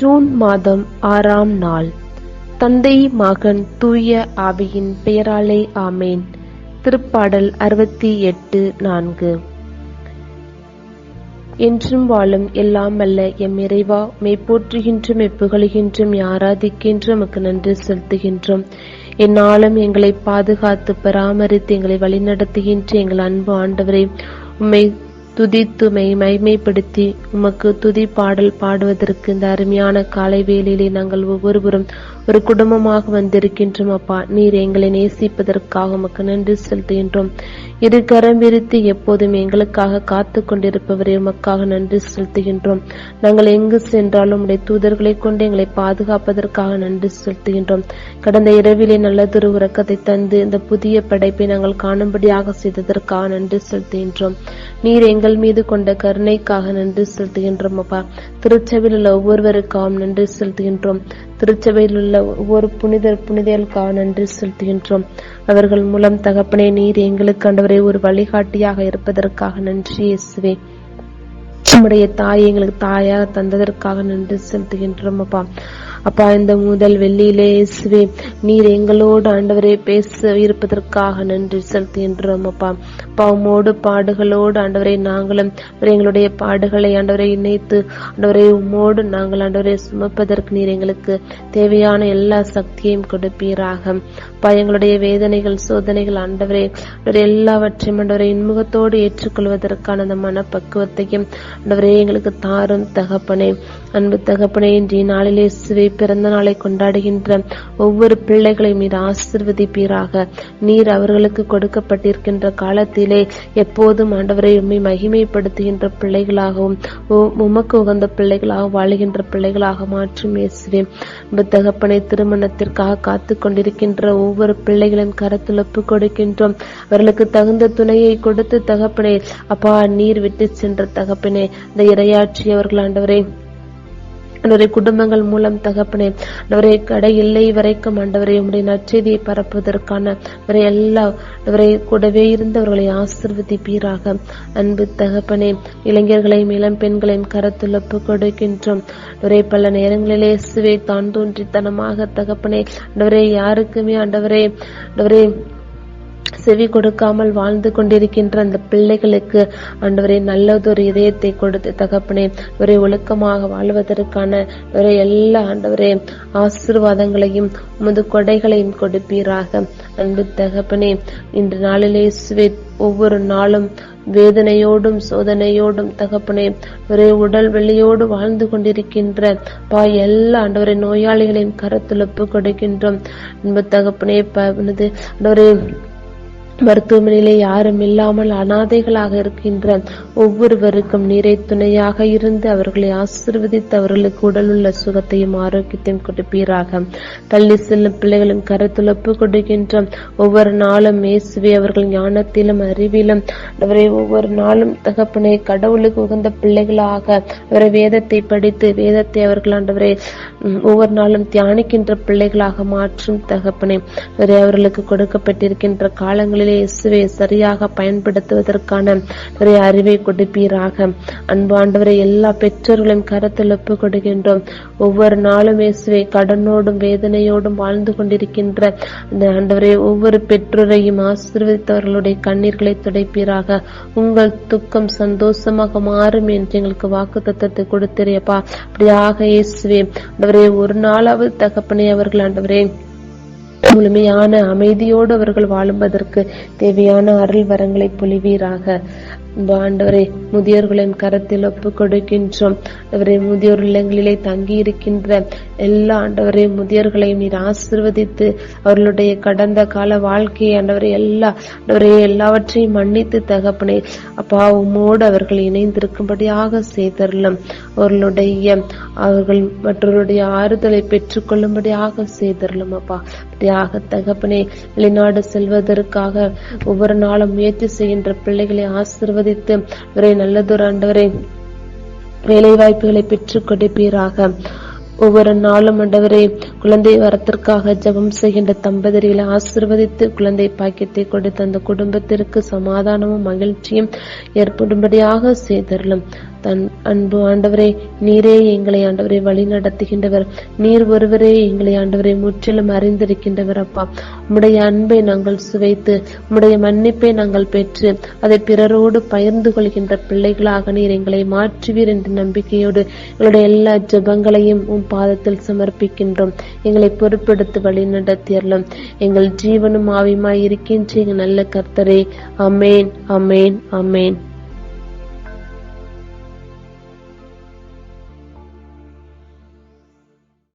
June மாதம் ஆறாம் நாள். தந்தை மகன் தூய ஆவியின் பெயராலே ஆமேன். திருப்பாடல் அறுபத்தி எட்டு நான்கு. என்றும் வாழும் எல்லாம் அல்ல எம் இறைவா மெய் போற்றுகின்றும் எப்புகழுகின்றும் ஆராதிக்கின்றும் உமக்கு நன்றி செலுத்துகின்றோம். என்னாலும் எங்களை பாதுகாத்து பராமரித்து எங்களை வழிநடத்துகின்ற எங்கள் அன்பு ஆண்டவரை உம்மை துதித்து மைமைப்படுத்தி உமக்கு துதி பாடல் பாடுவதற்கு இந்த அருமையான காலை வேளையிலே நாங்கள் ஒவ்வொருவரும் ஒரு குடும்பமாக வந்திருக்கின்றோம் அப்பா. நீர் எங்களை நேசிப்பதற்காக உமக்கு நன்றி செலுத்துகின்றோம். இரு கரம் விரித்து எப்போதும் எங்களுக்காக காத்து கொண்டிருப்பவரை உமக்காக நன்றி செலுத்துகின்றோம். நாங்கள் எங்கு சென்றாலும் உடைய தூதர்களை கொண்டு எங்களை பாதுகாப்பதற்காக நன்றி செலுத்துகின்றோம். கடந்த இரவிலே நல்லதொரு உறக்கத்தை தந்து இந்த புதிய படைப்பை நாங்கள் காணும்படியாக செய்ததற்காக நன்றி செலுத்துகின்றோம். நீர் எங்கள் மீது கொண்ட கருணைக்காக நன்றி செலுத்துகின்றோம் அப்பா. திருச்சபையில் உள்ள ஒவ்வொருவருக்காகவும் நன்றி செலுத்துகின்றோம். திருச்சபையில் உள்ள ஒவ்வொரு புனிதர் புனிதர்களுக்காக நன்றி செலுத்துகின்றோம். அவர்கள் மூலம் தகப்பனே நீர் எங்களுக்கு ஒரு வழிகாட்டியாக இருப்பதற்காக நன்றி இயேசுவே. நம்முடைய தாயை எங்களுக்கு தாயாக தந்ததற்காக நன்றி செலுத்துகின்றோம் அப்பா. அப்பா இந்த முதல் வெள்ளியிலே இயேசுவே நீர் எங்களோடு ஆண்டவரே பேச இருப்பதற்காக நன்றி செலுத்துகின்றோம் அப்பா. பாவமோடு பாடுகளோடு ஆண்டவரை நாங்களும் எங்களுடைய பாடுகளை ஆண்டவரை இணைத்து ஆண்டவரை உம்மோடு நாங்கள் ஆண்டவரை சுமப்பதற்கு நீர் எங்களுக்கு தேவையான எல்லா சக்தியையும் கொடுப்பீராக. அப்பா எங்களுடைய வேதனைகள் சோதனைகள் ஆண்டவரே எல்லாவற்றையும் ஆண்டவரை இன்முகத்தோடு ஏற்றுக்கொள்வதற்கான அந்த மனப்பக்குவத்தையும் ஆண்டவரே எங்களுக்கு தாரும் தகப்பனே அன்பு தகப்பனே இன்றைய நாளிலே சிவை பிறந்த நாளை கொண்டாடுகின்ற ஒவ்வொரு பிள்ளைகளை மீது ஆசிர்வதிப்பீராக. நீர் அவர்களுக்கு கொடுக்கப்பட்டிருக்கின்ற காலத்திலே எப்போதும் ஆண்டவரை உண்மை மகிமைப்படுத்துகின்ற பிள்ளைகளாகவும் உமக்கு உகந்த பிள்ளைகளாக வாழுகின்ற பிள்ளைகளாக மாற்றும் இயேசுவே. தகப்பனை திருமணத்திற்காக காத்து கொண்டிருக்கின்ற ஒவ்வொரு பிள்ளைகளின் கரத்தில் ஒப்பு கொடுக்கின்றோம். அவர்களுக்கு தகுந்த துணையை கொடுத்து தகப்பனை அப்பா நீர் விட்டு சென்ற தகப்பனே இந்த இரையாற்றியவர்கள் ஆண்டவரை ஆண்டவரை குடும்பங்கள் மூலம் தகப்பனே ஆண்டவரை கடை இல்லை வரைக்கும் ஆண்டவரை உடைய நற்செய்தியை பரப்புவதற்கான அவரை எல்லா அவரை கூடவே இருந்தவர்களை ஆசிர்வதிப்பீராக. அன்பு தகப்பனே இளைஞர்களையும் இளம் பெண்களையும் கரத்தில் கொடுக்கின்றோம். அவரை பல நேரங்களிலே சுவை தான் தோன்றித்தனமாக தகப்பனே ஆண்டவரே யாருக்குமே ஆண்டவரே ஆண்டவரே செவி கொடுக்காமல் வாழ்ந்து கொண்டிருக்கின்ற அந்த பிள்ளைகளுக்கு ஆண்டவரே நல்லதொரு இதயத்தை கொடுத்து தகப்பனே ஒரே ஒழுக்கமாக வாழ்வதற்கான ஒரே எல்லா ஆண்டவரே ஆசிர்வாதங்களையும் உமது கொடைகளையும் கொடுப்பீராக. அன்பு தகப்பனே இன்று நாளிலே ஒவ்வொரு நாளும் வேதனையோடும் சோதனையோடும் தகப்பனே ஒரே உடல் வெளியோடு வாழ்ந்து கொண்டிருக்கின்ற பா எல்லா ஆண்டவரை நோயாளிகளின் கருத்துழப்பு கொடுக்கின்றோம். அன்பு தகப்பனே ஆண்டவரே மருத்துவமனையிலே யாரும் இல்லாமல் அனாதைகளாக இருக்கின்ற ஒவ்வொருவருக்கும் நீரை துணையாக இருந்து அவர்களை ஆசிர்வதித்து அவர்களுக்கு உடலுள்ள சுகத்தையும் ஆரோக்கியத்தையும் கொடுப்பீராக. பள்ளி செல்லும் பிள்ளைகளும் கருத்துழப்பு கொடுக்கின்ற ஒவ்வொரு நாளும் இயேசுவை அவர்கள் ஞானத்திலும் அறிவிலும் அவரை ஒவ்வொரு நாளும் தகப்பனை கடவுளுக்கு உகந்த பிள்ளைகளாக அவரை வேதத்தை படித்து வேதத்தை அவர்கள் ஆண்டவரை ஒவ்வொரு நாளும் தியானிக்கின்ற பிள்ளைகளாக மாற்றும் தகப்பனை. அவர்களுக்கு கொடுக்கப்பட்டிருக்கின்ற காலங்களில் நாட்களிலே இயேசுவை சரியாக பயன்படுத்துவதற்கான நிறைய அறிவை கொடுப்பீராக. அன்பாண்டவரை எல்லா பெற்றோர்களையும் கருத்தில் ஒப்பு கொடுக்கின்றோம் ஒவ்வொரு நாளும் இயேசுவை கடனோடும் வேதனையோடும் வாழ்ந்து கொண்டிருக்கின்ற அந்த ஆண்டவரை ஒவ்வொரு பெற்றோரையும் ஆசீர்வதித்தவர்களுடைய கண்ணீர்களை துடைப்பீராக. உங்கள் துக்கம் சந்தோஷமாக மாறும் என்று எங்களுக்கு வாக்கு தத்தத்தை கொடுத்திரியப்பா அப்படியாக இயேசுவே ஆண்டவரே ஒரு நாளாவது தகப்பனே அவர்கள் ஆண்டவரே முழுமையான அமைதியோடு அவர்கள் வாழும்பதற்கு தேவையான அருள் வரங்களை பொழிவீராக ஆண்டவரே முதியோர்களின் கரத்தில் ஒப்பு கொடுக்கின்றோம். அவரை முதியோர் இல்லங்களிலே தங்கி இருக்கின்ற எல்லா ஆண்டவரே முதியோர்களையும் நீர் ஆசிர்வதித்து அவர்களுடைய கடந்த கால வாழ்க்கையை ஆண்டவரை எல்லா ஆண்டவரே எல்லாவற்றையும் மன்னித்து தகப்பனே அப்பா உம்மோடு அவர்கள் இணைந்திருக்கும்படியாக செய்தரலும். அவர்களுடைய அவர்கள் மற்றவருடைய ஆறுதலை பெற்றுக்கொள்ளும்படியாக செய்தரலும் அப்பா. அப்படியாக தகப்பனே வெளிநாடு செல்வதற்காக ஒவ்வொரு நாளும் முயற்சி செய்கின்ற பிள்ளைகளை ஆசிர்வதித்து அவரை நல்லதொரு ஆண்டவரே வேலை வாய்ப்புகளை பெற்றுக் கொடுப்பீராக. ஒவ்வொரு நாளும் ஆண்டவரே குழந்தை வரத்திற்காக ஜெபம் செய்கின்ற தம்பதிகளை ஆசிர்வதித்து குழந்தை பாக்கியத்தை கொடுத்து அந்த குடும்பத்திற்கு சமாதானமும் மகிழ்ச்சியும் ஏற்படும்படியாக செய்தரலும் தன் அன்பு ஆண்டவரே நீரே எங்களை ஆண்டவரை வழி நடத்துகின்றவர் நீர் ஒருவரே எங்களை ஆண்டவரை முற்றிலும் அறிந்திருக்கின்றவர் அப்பா. உம்முடைய அன்பை நாங்கள் சுவைத்து உம்முடைய மன்னிப்பை நாங்கள் பெற்று அதை பிறரோடு பகிர்ந்து கொள்கின்ற பிள்ளைகளாக நீர் எங்களை மாற்றுவீர் என்ற நம்பிக்கையோடு எங்களுடைய எல்லா ஜெபங்களையும் உம் பாதத்தில் சமர்ப்பிக்கின்றோம். எங்களை பொறுப்பெடுத்து வழி நடத்தியறலும் எங்கள் ஜீவனும் ஆவியுமாய் இருக்கின்ற எங்கள் நல்ல கர்த்தரே. அமேன் அமேன் அமேன்